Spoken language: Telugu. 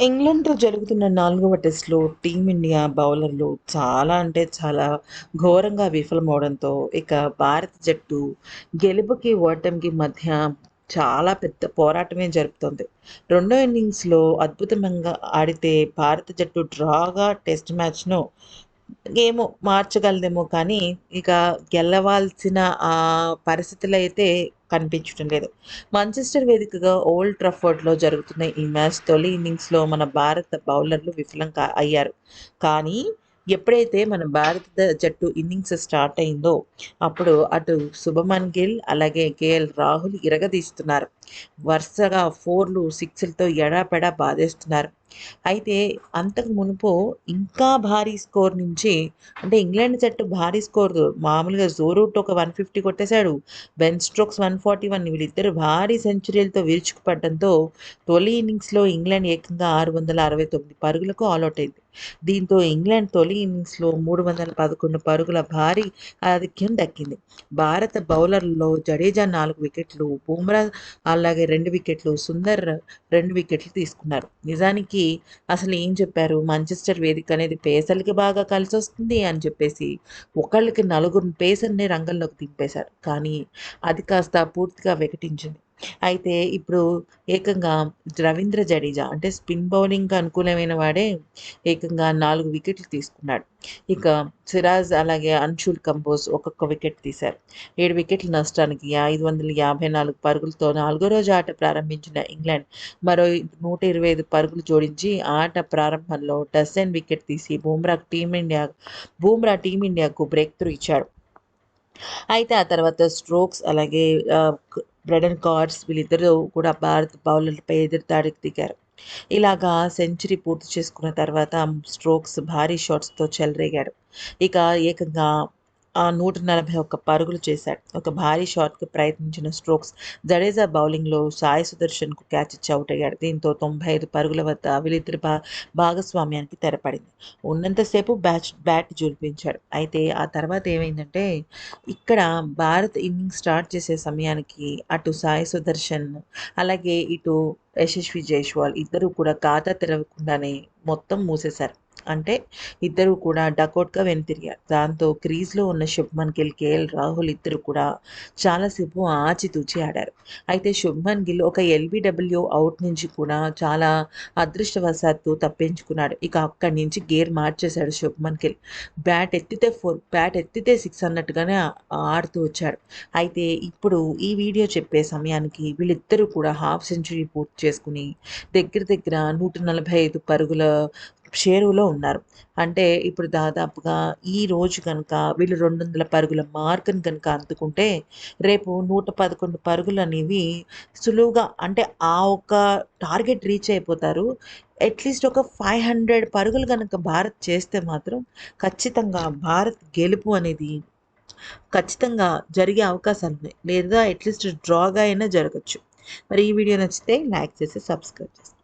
ఇంగ్లాండ్‌తో జరుగుతున్న నాలుగవ టెస్ట్‌లో టీమిండియా బౌలర్లు చాలా అంటే చాలా ఘోరంగా విఫలమవడంతో, ఇక భారత జట్టు గెలుపుకి, ఓటమికి మధ్య చాలా పెద్ద పోరాటమే జరుపుతుంది. రెండో ఇన్నింగ్స్‌లో అద్భుతంగా ఆడితే భారత జట్టు డ్రాగా టెస్ట్ మ్యాచ్‌ను ఏమో మార్చగలదేమో కానీ, ఇక గెలవాల్సిన పరిస్థితులు అయితే కనిపించడం లేదు. మాంచెస్టర్ వేదికగా ఓల్డ్ ట్రఫర్డ్లో జరుగుతున్న ఈ మ్యాచ్ తొలి ఇన్నింగ్స్‌లో మన భారత బౌలర్లు విఫలం కా అయ్యారు. కానీ ఎప్పుడైతే మన భారత జట్టు ఇన్నింగ్స్ స్టార్ట్ అయిందో, అప్పుడు అటు శుభమన్ గిల్, అలాగే కేఎల్ రాహుల్ ఇరగదీస్తున్నారు. వరుసగా ఫోర్లు, సిక్స్‌లతో ఎడాపెడా బాధేస్తున్నారు. అయితే అంతకు మునుపు ఇంకా భారీ స్కోర్ నుంచి అంటే ఇంగ్లాండ్ జట్టు భారీ స్కోర్ మామూలుగా జోరూట్ ఒక వన్ ఫిఫ్టీ కొట్టేశాడు. Ben Stokes one forty one వీళ్ళిద్దరు భారీ సెంచరీలతో విరుచుకుపడడంతో తొలి ఇన్నింగ్స్‌లో ఇంగ్లాండ్ ఏకంగా 669 పరుగులకు ఆలౌట్ అయింది. దీంతో ఇంగ్లాండ్ తొలి ఇన్నింగ్స్‌లో 311 పరుగుల భారీ ఆధిక్యం దక్కింది. భారత బౌలర్లలో జడేజా నాలుగు వికెట్లు, బుమ్రా అలాగే రెండు వికెట్లు, సుందర్ రెండు వికెట్లు తీసుకున్నారు. నిజానికి అసలు ఏం చెప్పారు మాంచెస్టర్ వేదిక అనేది పేసర్లకి బాగా కలిసి వస్తుంది అని చెప్పేసి ఒకళ్ళకి నలుగురు పేసర్‌ని రంగంలోకి దింపేశారు. కానీ అది కాస్త పూర్తిగా వికటించింది. అయితే ఇప్పుడు ఏకంగా రవీంద్ర జడేజా అంటే స్పిన్ బౌలింగ్‌కి అనుకూలమైన వాడే ఏకంగా నాలుగు వికెట్లు తీసుకున్నాడు. ఇక సిరాజ్ అలాగే అన్షుల్ కంపోజ్ ఒక్కొక్క వికెట్ తీశారు. ఏడు వికెట్ల నష్టానికి 554 పరుగులతో నాలుగో రోజు ఆట ప్రారంభించిన ఇంగ్లాండ్ మరో 125 పరుగులు జోడించి ఆట ప్రారంభంలో డజన్ వికెట్ తీసి బూమ్రా టీమిండియా బూమ్రా టీమిండియాకు బ్రేక్ త్రూ ఇచ్చాడు. అయితే ఆ తర్వాత స్ట్రోక్స్ అలాగే బ్రెడన్ కార్డ్స్ వీళ్ళిద్దరూ కూడా భారత బౌలర్లపై ఎదురుదాడికి దిగారు. ఇలాగా సెంచరీ పూర్తి చేసుకున్న తర్వాత స్ట్రోక్స్ భారీ షాట్స్‌తో చెలరేగాడు. ఇక ఏకంగా నూట నలభై ఒక్క పరుగులు చేశాడు. ఒక భారీ షాట్‌కి ప్రయత్నించిన స్ట్రోక్స్ జడేజా బౌలింగ్‌లో సాయి సుదర్శన్‌కు క్యాచ్ ఇచ్చి అవుట్ అయ్యాడు. దీంతో 95 పరుగుల వద్ద వీళ్ళిద్దరి భా భాగస్వామ్యానికి తెరపడింది. ఉన్నంతసేపు బ్యాచ్ బ్యాట్ ఝుళిపించాడు. అయితే ఆ తర్వాత ఏమైందంటే ఇక్కడ భారత్ ఇన్నింగ్స్ స్టార్ట్ చేసే సమయానికి అటు సాయి సుదర్శన్ అలాగే ఇటు యశస్వి జైస్వాల్ ఇద్దరు కూడా ఖాతా తెరవకుండానే మొత్తం మూసేశారు. అంటే ఇద్దరు కూడా డకౌట్‌గా వెనుతిరిగారు. దాంతో క్రీజ్‌లో ఉన్న శుభ్మన్ గిల్, కేఎల్ రాహుల్ ఇద్దరు కూడా చాలాసేపు ఆచితూచి ఆడారు. అయితే శుభ్మన్ గిల్ ఒక ఎల్బిడబ్ల్యూ అవుట్ నుంచి కూడా చాలా అదృష్టవశాత్తు తప్పించుకున్నాడు. ఇక అక్కడి నుంచి గేర్ మార్చేశాడు శుభ్మన్ గిల్. బ్యాట్ ఎత్తితే ఫోర్, బ్యాట్ ఎత్తితే సిక్స్ అన్నట్టుగానే ఆడుతూ వచ్చాడు. అయితే ఇప్పుడు ఈ వీడియో చెప్పే సమయానికి వీళ్ళిద్దరూ కూడా హాఫ్ సెంచరీ పూర్తి చేసుకుని దగ్గర దగ్గర 145 పరుగుల షేరులో ఉన్నారు. అంటే ఇప్పుడు దాదాపుగా ఈ రోజు కనుక వీళ్ళు 200 పరుగుల మార్క్‌ని కనుక అందుకుంటే రేపు నూట పదకొండు పరుగులు అనేవి సులువుగా అంటే ఆ ఒక్క టార్గెట్ రీచ్ అయిపోతారు. అట్‌లీస్ట్ ఒక 500 పరుగులు కనుక భారత్ చేస్తే మాత్రం ఖచ్చితంగా భారత్ గెలుపు అనేది ఖచ్చితంగా జరిగే అవకాశాలు ఉన్నాయి లేదా అట్‌లీస్ట్ డ్రాగా అయినా జరగచ్చు మరి ఈ వీడియో నచ్చితే లైక్ చేసి సబ్స్క్రైబ్ చేస్తాను